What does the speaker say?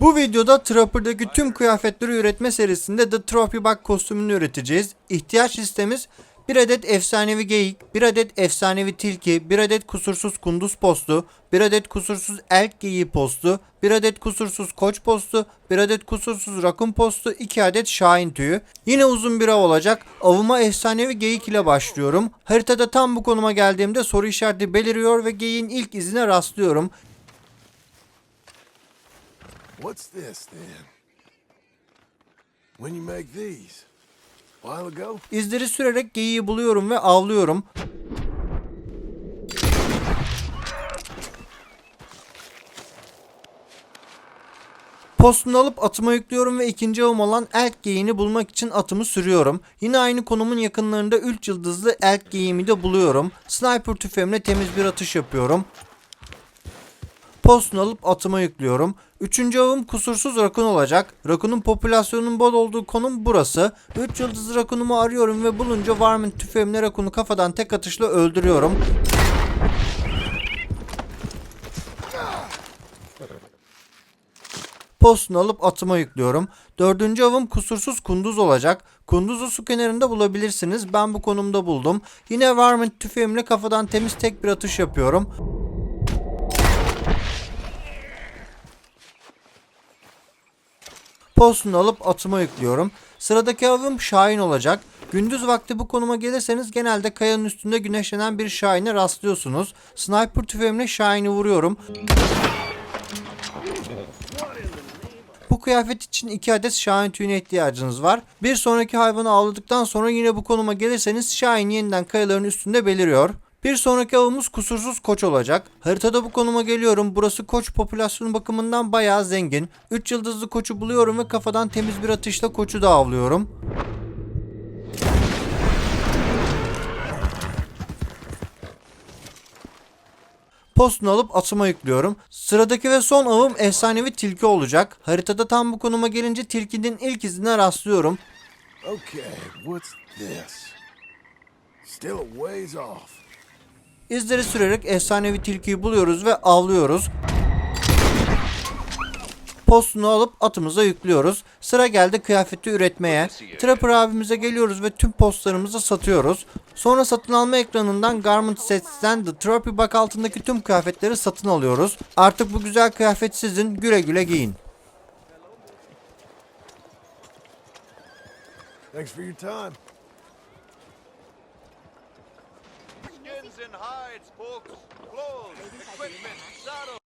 Bu videoda Trapper'daki tüm kıyafetleri üretme serisinde The Trophy Bug kostümünü üreteceğiz. İhtiyaç listemiz 1 adet efsanevi geyik, 1 adet efsanevi tilki, 1 adet kusursuz kunduz postu, 1 adet kusursuz elk geyiği postu, 1 adet kusursuz koç postu, 1 adet kusursuz rakun postu, 2 adet şahin tüyü. Yine uzun bir av olacak. Avıma efsanevi geyik ile başlıyorum. Haritada tam bu konuma geldiğimde soru işareti beliriyor ve geyiğin ilk izine rastlıyorum. What's this then? When you make these? while ago? İzleri sürerek geyiği buluyorum ve avlıyorum. Postunu alıp atıma yüklüyorum ve ikinci avım olan elk geyiğini bulmak için atımı sürüyorum. Yine aynı konumun yakınlarında 3 yıldızlı elk geyiğimi de buluyorum. Sniper tüfeğimle temiz bir atış yapıyorum. Postunu alıp atıma yüklüyorum. Üçüncü avım kusursuz rakun olacak. Rakunun popülasyonunun bol olduğu konum burası. 3 yıldızlı rakunumu arıyorum ve bulunca Varmint tüfeğimle rakunu kafadan tek atışla öldürüyorum. Postunu alıp atıma yüklüyorum. Dördüncü avım kusursuz kunduz olacak. Kunduzu su kenarında bulabilirsiniz. Ben bu konumda buldum. Yine Varmint tüfeğimle kafadan temiz tek bir atış yapıyorum. Postunu alıp atıma yüklüyorum. Sıradaki avım Şahin olacak. Gündüz vakti bu konuma gelirseniz genelde kayanın üstünde güneşlenen bir Şahin'e rastlıyorsunuz. Sniper tüfeğimle Şahin'i vuruyorum. Bu kıyafet için 2 adet Şahin tüyüne ihtiyacınız var. Bir sonraki hayvanı avladıktan sonra yine bu konuma gelirseniz Şahin yeniden kayaların üstünde beliriyor. Bir sonraki avımız kusursuz koç olacak. Haritada bu konuma geliyorum. Burası koç popülasyonu bakımından bayağı zengin. 3 yıldızlı koçu buluyorum ve kafadan temiz bir atışla koçu da avlıyorum. Postunu alıp atıma yüklüyorum. Sıradaki ve son avım efsanevi tilki olacak. Haritada tam bu konuma gelince tilkinin ilk izine rastlıyorum. Okay, what's this? Still a ways off. İzleri sürerek efsanevi tilkiyi buluyoruz ve avlıyoruz. Postunu alıp atımıza yüklüyoruz. Sıra geldi kıyafeti üretmeye. Trapper abimize geliyoruz ve tüm postlarımızı satıyoruz. Sonra satın alma ekranından Garment Sets'ten The Trophy Bug altındaki tüm kıyafetleri satın alıyoruz. Artık bu güzel kıyafet sizin güle güle giyin. Thanks for your time. And hides, folks. Clothes, equipment, saddles.